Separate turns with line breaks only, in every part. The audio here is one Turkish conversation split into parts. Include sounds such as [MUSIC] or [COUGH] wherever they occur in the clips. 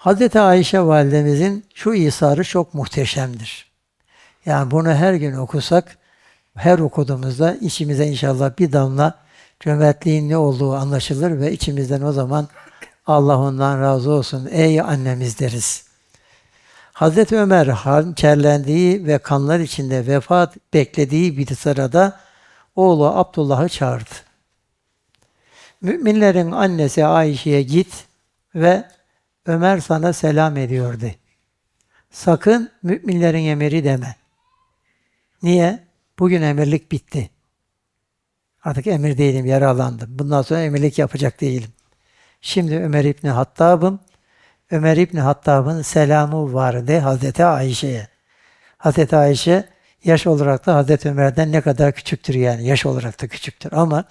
Hazreti Ayşe validemizin şu isarı çok muhteşemdir. Yani bunu her gün okusak, her okuduğumuzda içimize inşallah bir damla cömertliğin ne olduğu anlaşılır ve içimizden o zaman Allah ondan razı olsun ey annemiz deriz. Hazreti Ömer hançerlendiği ve kanlar içinde vefat beklediği bir sırada oğlu Abdullah'ı çağırdı. Müminlerin annesi Ayşe'ye git ve Ömer sana selam ediyor de. Sakın müminlerin emiri deme. Niye? Bugün emirlik bitti. Artık emir değilim, yaralandım. Bundan sonra emirlik yapacak değilim. Şimdi Ömer İbni Hattab'ım. Ömer İbni Hattab'ın selamı vardı Hazreti Ayşe'ye. Hazreti Ayşe yaş olarak da Hazreti Ömer'den ne kadar küçüktür yani. Yaş olarak da küçüktür ama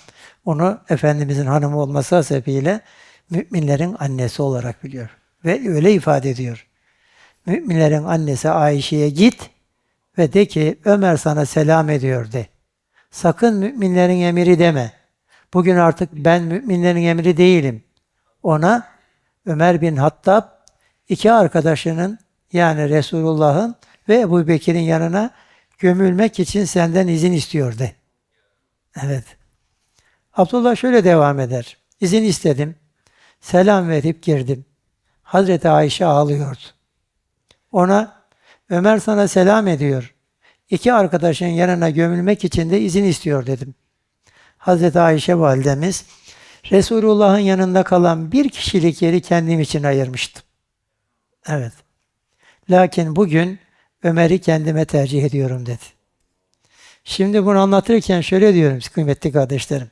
onu Efendimizin hanımı olması sebebiyle müminlerin annesi olarak biliyor. Ve öyle ifade ediyor. Müminlerin annesi Ayşe'ye git ve de ki Ömer sana selam ediyor de. Sakın müminlerin emiri deme. Bugün artık ben müminlerin emri değilim. Ona Ömer bin Hattab iki arkadaşının yani Resulullah'ın ve Ebu Bekir'in yanına gömülmek için senden izin istiyor de. Evet. Abdullah şöyle devam eder. İzin istedim. Selam verip girdim. Hazreti Ayşe ağlıyordu. Ona Ömer sana selam ediyor. İki arkadaşın yanına gömülmek için de izin istiyor dedim. Hazreti Ayşe validemiz Resulullah'ın yanında kalan bir kişilik yeri kendim için ayırmıştım. Evet. Lakin bugün Ömer'i kendime tercih ediyorum dedi. Şimdi bunu anlatırken şöyle diyorum kıymetli kardeşlerim.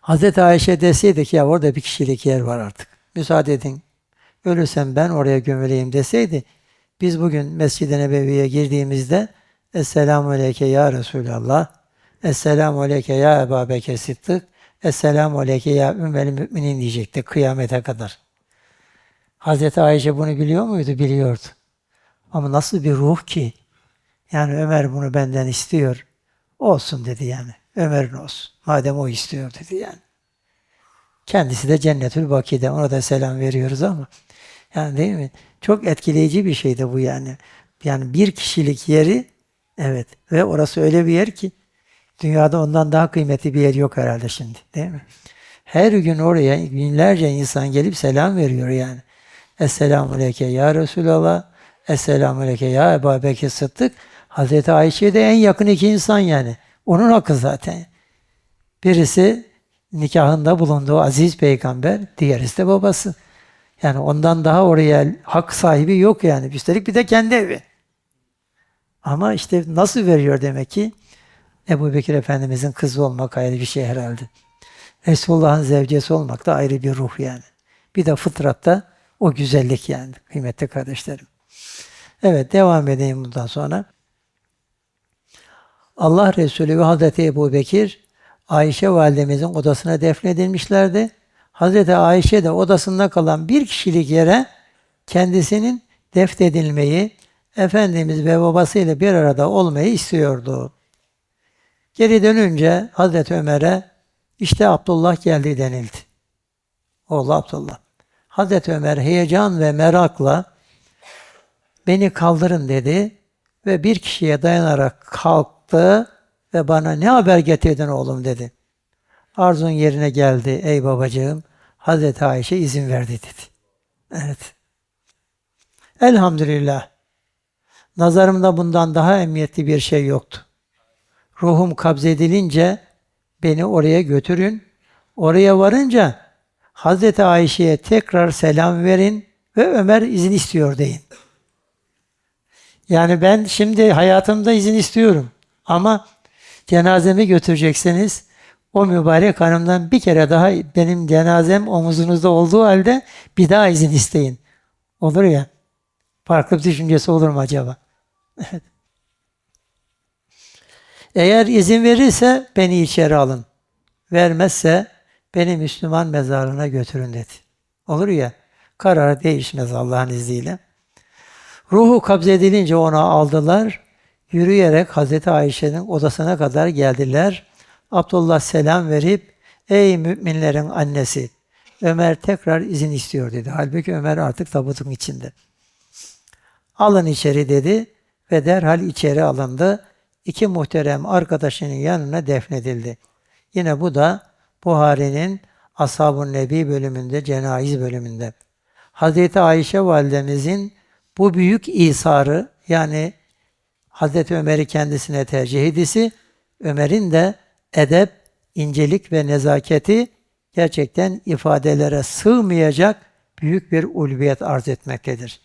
Hazreti Ayşe deseydi ki ya orada bir kişilik yer var artık. Müsaade edin. Ölürsem ben oraya gömüleyim deseydi biz bugün Mescid-i Nebevi'ye girdiğimizde Esselamu Aleyke Ya Resulallah Esselamu Aleyke Ya Ebu Bekir Sıddık Esselamu Aleyke Ya Ümmel Müminin diyecekti kıyamete kadar. Hazreti Ayşe bunu biliyor muydu? Biliyordu. Ama nasıl bir ruh ki? Yani Ömer bunu benden istiyor. Olsun dedi yani. Ömer'in olsun. Madem o istiyor dedi yani. Kendisi de Cennetül Baki'de. Ona da selam veriyoruz ama. Yani değil mi? Çok etkileyici bir şeydi bu yani. Yani bir kişilik yeri evet ve orası öyle bir yer ki dünyada ondan daha kıymetli bir yer yok herhalde şimdi değil mi? Her gün oraya binlerce insan gelip selam veriyor yani. Esselamu Aleyke Ya Resulallah, Esselamu Aleyke Ya Ebu Bekir Sıddık. Hazreti Ayşe de en yakın iki insan yani. Onun hakkı zaten. Birisi nikahında bulunduğu aziz peygamber, diğerisi de babası. Yani ondan daha oraya hak sahibi yok yani. Üstelik bir de kendi evi. Ama işte nasıl veriyor demek ki? Ebu Bekir Efendimizin kızı olmak ayrı bir şey herhalde. Resulullah'ın zevcesi olmak da ayrı bir ruh yani. Bir de fıtratta o güzellik yani kıymetli kardeşlerim. Evet devam edeyim bundan sonra. Allah Resulü ve Hazreti Ebu Bekir Ayşe validemizin odasına defnedilmişlerdi. Hazreti Ayşe de odasında kalan bir kişilik yere kendisinin defnedilmeyi, Efendimiz ve babasıyla bir arada olmayı istiyordu. Geri dönünce Hazreti Ömer'e işte Abdullah geldi denildi. Oğlu Abdullah. Hazreti Ömer heyecan ve merakla beni kaldırın dedi ve bir kişiye dayanarak kalktı ve bana ne haber getirdin oğlum dedi. Arzun yerine geldi ey babacığım. Hazreti Ayşe izin verdi dedi. Evet. Elhamdülillah. Nazarımda bundan daha emniyetli bir şey yoktu. Ruhum kabzedilince beni oraya götürün. Oraya varınca Hazreti Ayşe'ye tekrar selam verin ve Ömer izin istiyor deyin. Yani ben şimdi hayatımda izin istiyorum. Ama cenazemi götürecekseniz o mübarek hanımdan bir kere daha benim cenazem omuzunuzda olduğu halde bir daha izin isteyin. Olur ya. Farklı bir düşüncesi olur mu acaba? [LAUGHS] Eğer izin verirse beni içeri alın. Vermezse beni Müslüman mezarına götürün dedi. Olur ya. Karar değişmez Allah'ın izniyle. Ruhu kabzedilince onu aldılar. Yürüyerek Hazreti Ayşe'nin odasına kadar geldiler. Abdullah selam verip ey müminlerin annesi Ömer tekrar izin istiyor dedi. Halbuki Ömer artık tabutun içinde. Alın içeri dedi ve derhal içeri alındı. İki muhterem arkadaşının yanına defnedildi. Yine bu da Buhari'nin Ashab-ı Nebi bölümünde, cenayiz bölümünde. Hazreti Ayşe validemizin bu büyük isarı yani Hazreti Ömer'i kendisine tercih edisi, Ömer'in de edep, incelik ve nezaketi gerçekten ifadelere sığmayacak büyük bir ulviyet arz etmektedir.